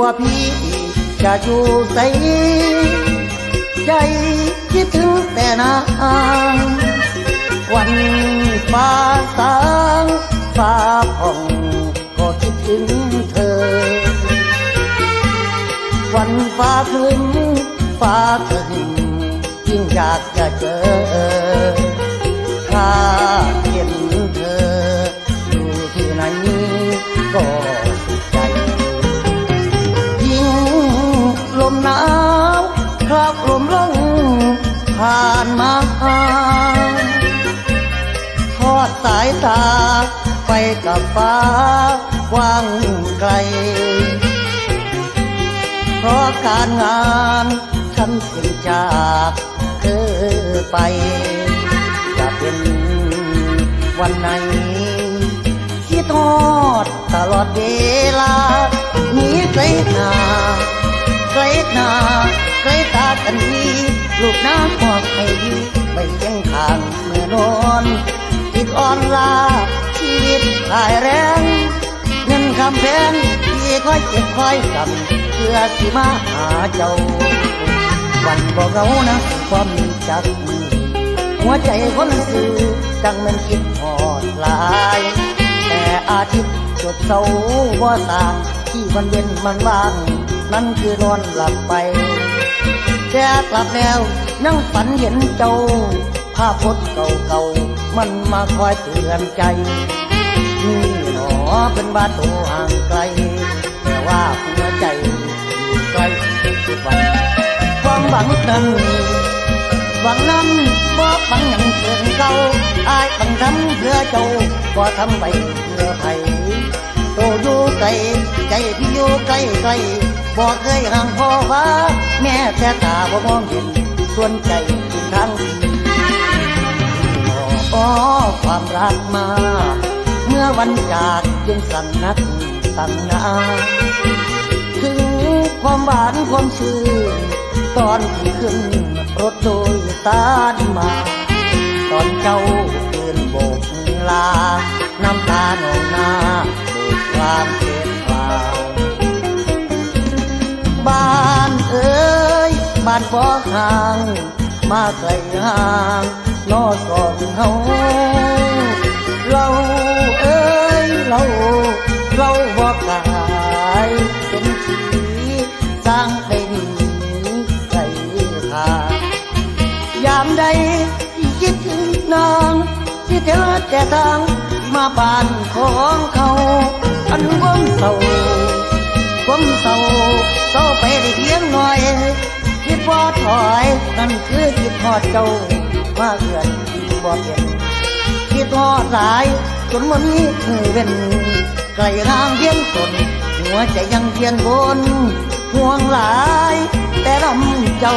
ว่าพี่จะอยู่ใสใจคิดถึงแต่นางวันฟ้าสางฟ้าผ่องก็คิดถึงเธอ วันฟ้าครึ้มฟ้าครึ้มยิ่งอยากจะเจอถ้าเห็น ฟ้ากว้างไกล เพราะการงานฉันจึงจากเธอไป จะเป็นวันไหนที่ทอดตลอดเวลานีไกลหนาไกลหนาไกลตากันดีลูกน้ำหอกให้ดีไปยังทางเมื่อนอนติดอ่อนลา ชีวิตหายแรง เงินคำแพงที่คอยเก็บคอยกำเพื่อสิมาหาเจ้า วันบอกเรานะความจักหัวใจคนสื่อจังมันคิดหอดหลาย แต่อาทิตย์จดเศร้าว่าสางที่วันเย็นมันว่าง นั่นคือนอนหลับไปแต่กลับแล้วนั่งฝันเห็นเจ้า ภาพพจน์เก่าๆมันมาคอยเตือนใจ นี่หนอเป็นบ้านตัวห่างไกล แต่ว่าหัวใจอยู่ใกล้ทุกวัน ความหวังนั้นหวังนั้นบ่บังยังเกินเก่าอายบังทำเพื่อเจ้าบ่ทำไปเพื่อไผโตอยู่ไกลใจพี่อยู่ใกล้ใกล้บ่เคยห่างพ่อฟ้าแม่แต่ตาบ่มองเห็นส่วนใจอยู่ทางอ๋อความรักมา มื่อวันจากยังสั่นนักตั้งนานถึงความหวานความชื่นตอนที่ขึ้นรถโดยสารมา ตอนเจ้าเดินโบกลา น้ำตาหนองนาโบกความเจ็บปวดบ้านเอ้ยบ้านบ่ห่าง มาไกลห่างนอสองเฮาเรา เราเราบ่กายเป็นสีสร้างเป็นไกลทางยามใดคิดถึงนางที่เธอแต่ทางมาบ้านของเขาอันความเศร้าความเศร้าเศร้าไปได้เพียงหน่อยคิดว่าถอยนั่นคือคิดทอดเจ้ามาเกินบ่เปลี่ยนคิดทอดหลาย จนมันมีมือเว้นไกลทางเพียงตน หัวใจยังเพียนบนห่วงหลาย แต่ลำเจ้า